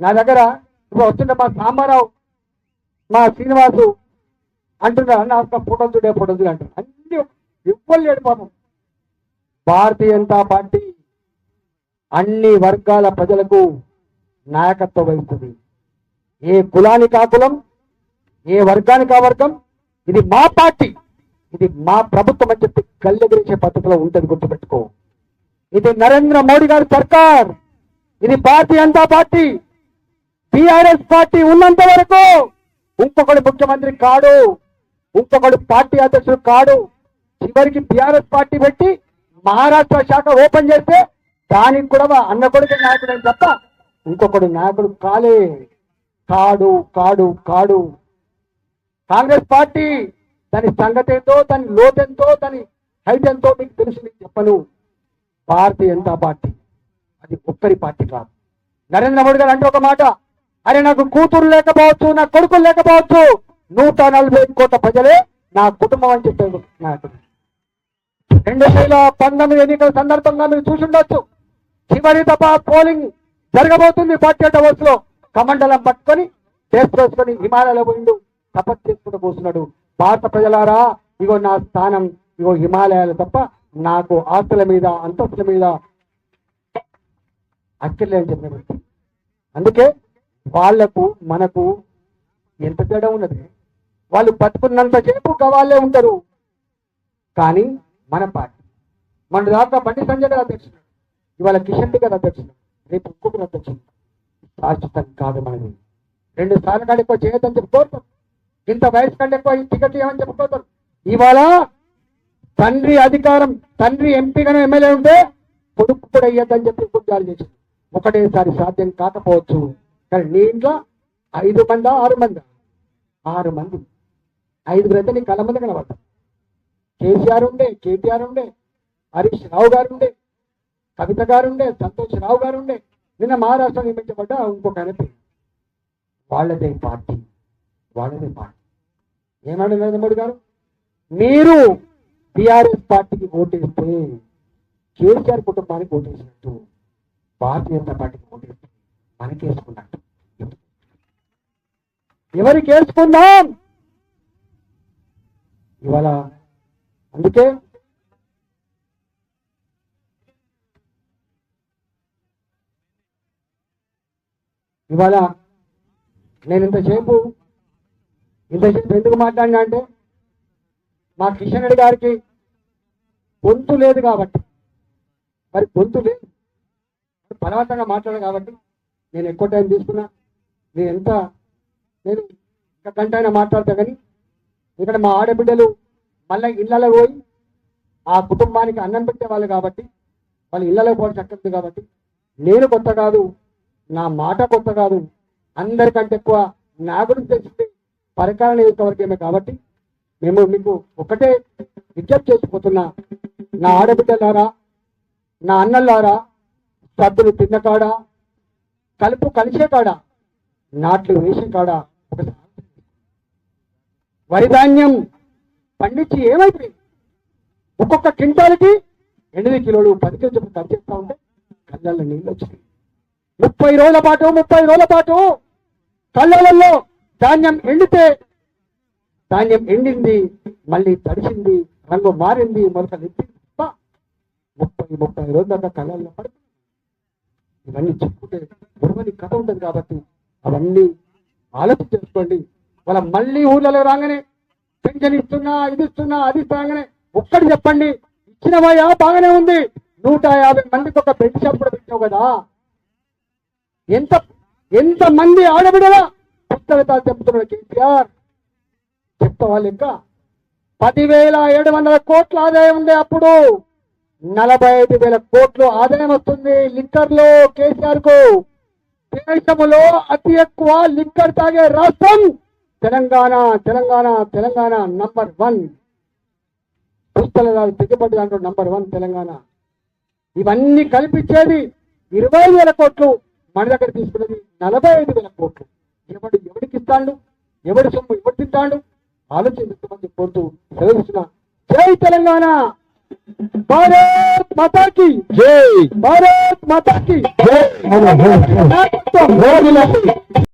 నా దగ్గర ఇప్పుడు వస్తుంటే మా సాంబారావు మా శ్రీనివాసు అంటున్నారు నా ఒక్క ఫోటో చూడే ఫోటో చూడే అంటారు. అన్ని ఇవ్వలేడు లేడు పాపం. భారతీయ జనతా పార్టీ అన్ని వర్గాల ప్రజలకు నాయకత్వం వహిస్తుంది. ఏ కులానికి ఆ కులం ఏ వర్గానికి ఆ వర్గం ఇది మా పార్టీ ఇది మా ప్రభుత్వం అని చెప్పి కళ్ళెగిరించే పద్ధతిలో ఉంటుంది గుర్తుపెట్టుకో. ఇది నరేంద్ర మోడీ గారి సర్కార్. ఇది Bharatiya Janata party. TRS party ఉన్నంత వరకు ఇంకొకడు ముఖ్యమంత్రి కాడు ఇంకొకడు పార్టీ అధ్యక్షుడు కాడు. చివరికి టిఆర్ఎస్ పార్టీ పెట్టి మహారాష్ట్ర శాఖ ఓపెన్ చేస్తే దానికి కూడా అన్న కొడుకు నాయకుడు అని తప్ప ఇంకొకడు నాయకుడు కాలే. కాడు కాడు కాడు. కాంగ్రెస్ పార్టీ దాని సంగతి ఏంటో దాని లోతెంతో దాని హైట్ ఎంతో మీకు తెలుసు మీకు చెప్పను. భారతీయ జనతా పార్టీ అది ఒక్కరి పార్టీ కాదు. నరేంద్ర మోడీ గారు అంటే ఒక మాట అరే నాకు కూతురు లేకపోవచ్చు నా కొడుకులు లేకపోవచ్చు. నూట నలభై కోట్ల ప్రజలే నా కుటుంబం అని చెప్పారు. నాయకుడు రెండు వేల పంతొమ్మిది ఎన్నికల సందర్భంగా మీరు చూసుండొచ్చు. చివరి తప్ప పోలింగ్ జరగబోతుంది పార్టీ హౌస్లో కమండలం పట్టుకొని టేస్ట్ వేసుకొని హిమాలయాలో పోయిండు. తపస్సు చేసుకుంటూ కూర్చున్నాడు భారత ప్రజలారా ఇగో నా స్థానం ఇగో హిమాలయాలు తప్ప నాకు ఆస్తుల మీద అంతస్తుల మీద అక్కర్లే అని చెప్పిన అందుకే వాళ్ళకు మనకు ఎంత తేడా ఉన్నది? వాళ్ళు బతుకున్నంత సేపు వాళ్ళే ఉంటారు కానీ మన పార్టీ మన దాకా బండి సంజయ్ గారు అధ్యక్షుడు. ఇవాళ కిషన్ రెడ్డి గారు అధ్యక్షుడు. రేపు ఇంకొకరు అధ్యక్షుడు. శాశ్వతం కాదు మనది. రెండు సార్లు కంటే ఎక్కువ చేయొద్దని చెప్పుకోతారు ఇంత వయసు కంటే ఎక్కువ ఈ టికెట్ ఏమని చెప్పుకోతారు ఇవాళ తండ్రి అధికారం తండ్రి ఎంపీగానే ఎమ్మెల్యే ఉంటే కొడుకు కూడా అయ్యొద్దని చెప్పి ఉద్యోగాలు చేసి ఒకటేసారి సాధ్యం కాకపోవచ్చు. కానీ నీ ఇంట్లో ఐదు మంది ఆరు మంది? ఆరు మంది. ఐదుగురు అయితే నీ కళ్ళ ముందు కనబడతారు. కేసీఆర్ ఉండే కేటీఆర్ ఉండే హరీష్ రావు గారు ఉండే కవిత గారు ఉండే సంతోష్ రావు గారు ఉండే నిన్న మహారాష్ట్ర నియమించబడ్డ ఇంకొక ఆయన పేరు వాళ్ళదే పార్టీ. వాళ్ళదే పార్టీ. ఏమన్నాడు నరేంద్ర మోడీ గారు? మీరు టిఆర్ఎస్ పార్టీకి ఓటేస్తే కేసీఆర్ కుటుంబానికి ఓటేసినట్టు భారతీయ జనతా పార్టీకి ఓటేస్తే మనకేసుకున్నట్టు. ఎవరికి వేసుకుందాం ఇవాళ అందుకే ఇవాళ నేను ఇంతసేపు ఇంతసేపు ఎందుకు మాట్లాడినా అంటే మా కిషన్ రెడ్డి గారికి గొంతు లేదు కాబట్టి. మరి గొంతు లేదు. బలవంతంగా మాట్లాడాను కాబట్టి నేను ఎక్కువ టైం తీసుకున్నా. నేను ఎంత నేను ఒక గంట అయినా మాట్లాడతా కానీ ఇక్కడ మా ఆడబిడ్డలు మళ్ళీ ఇళ్ళలో పోయి ఆ కుటుంబానికి అన్నం పెట్టే వాళ్ళు కాబట్టి వాళ్ళు ఇళ్ళలో పోవడం చక్కదు కాబట్టి నేను కొత్త కాదు నా మాట కొత్త కాదు అందరికంటే ఎక్కువ నా గురించి తెలిసింది పరికాల నియోజకవర్గమే కాబట్టి మేము మీకు ఒకటే విజ్ఞప్తి చేసిపోతున్నా నా ఆడబిడ్డలారా నా అన్నలారా సద్దులు తిన్న కాడ కలుపు కలిసే కాడ నాట్లు వేసే కాడ వరిధాన్యం వరి ధాన్యం పండించి ఏమైపోయింది? ఒక్కొక్క క్వింటాలకి ఎనిమిది కిలోలు పది కిలో చెప్పి ఖర్చు చేస్తా ఉంటే కళ్ళల్లో నీళ్ళు వచ్చినాయి. ముప్పై రోజుల పాటు ముప్పై రోజుల పాటు కళ్ళలలో ధాన్యం ఎండితే ధాన్యం ఎండింది మళ్ళీ తడిసింది రంగు మారింది మొలక ఎత్తింది ముప్పై ముప్పై రోజుల దాకా కళ్ళల్లో పడుతుంది ఇవన్నీ చెప్పుకుంటే బుర్రని కథ ఉంటుంది కాబట్టి అవన్నీ ఆలోచన చేసుకోండి వాళ్ళ మళ్ళీ ఊర్లలో రాగానే పెన్షన్ ఇస్తున్నా ఇది ఇస్తున్నా అది రాగానే ఒక్కటి చెప్పండి ఇచ్చినవయ్యా బాగానే ఉంది. నూట యాభై మందికి ఒక బెడ్ షాప్ కూడా పెట్టావు కదా. ఎంత ఎంత మంది ఆడబిడలా పుస్తకతాలు చెప్తున్నాడు కేసీఆర్. చెప్తావా ఇంకా పదివేల ఏడు వందల కోట్ల ఆదాయం ఉంది అప్పుడు. నలభై ఐదు వేల కోట్లు ఆదాయం వస్తుంది లిక్కర్లో కేసీఆర్కు దేశంలో అతి ఎక్కువ లిక్కర్ తాగే రాష్ట్రం తెలంగాణ తెలంగాణ తెలంగాణ నంబర్ వన్ పుస్తకాలు దిగుబడి దాంట్లో నంబర్ వన్ తెలంగాణ ఇవన్నీ కల్పించేది ఇరవై వేల కోట్లు మన దగ్గర తీసుకున్నది నలభై ఐదు వేల కోట్లు ఎవడు ఎవడికి ఇస్తాడు ఎవడి సొమ్ము ఎవడు తింటాడు ఆలోచించమని కోరుతూ సెలవిస్తున్నా జై తెలంగాణ భారత్ మాతాకి జై భారత్ మాతాకి జై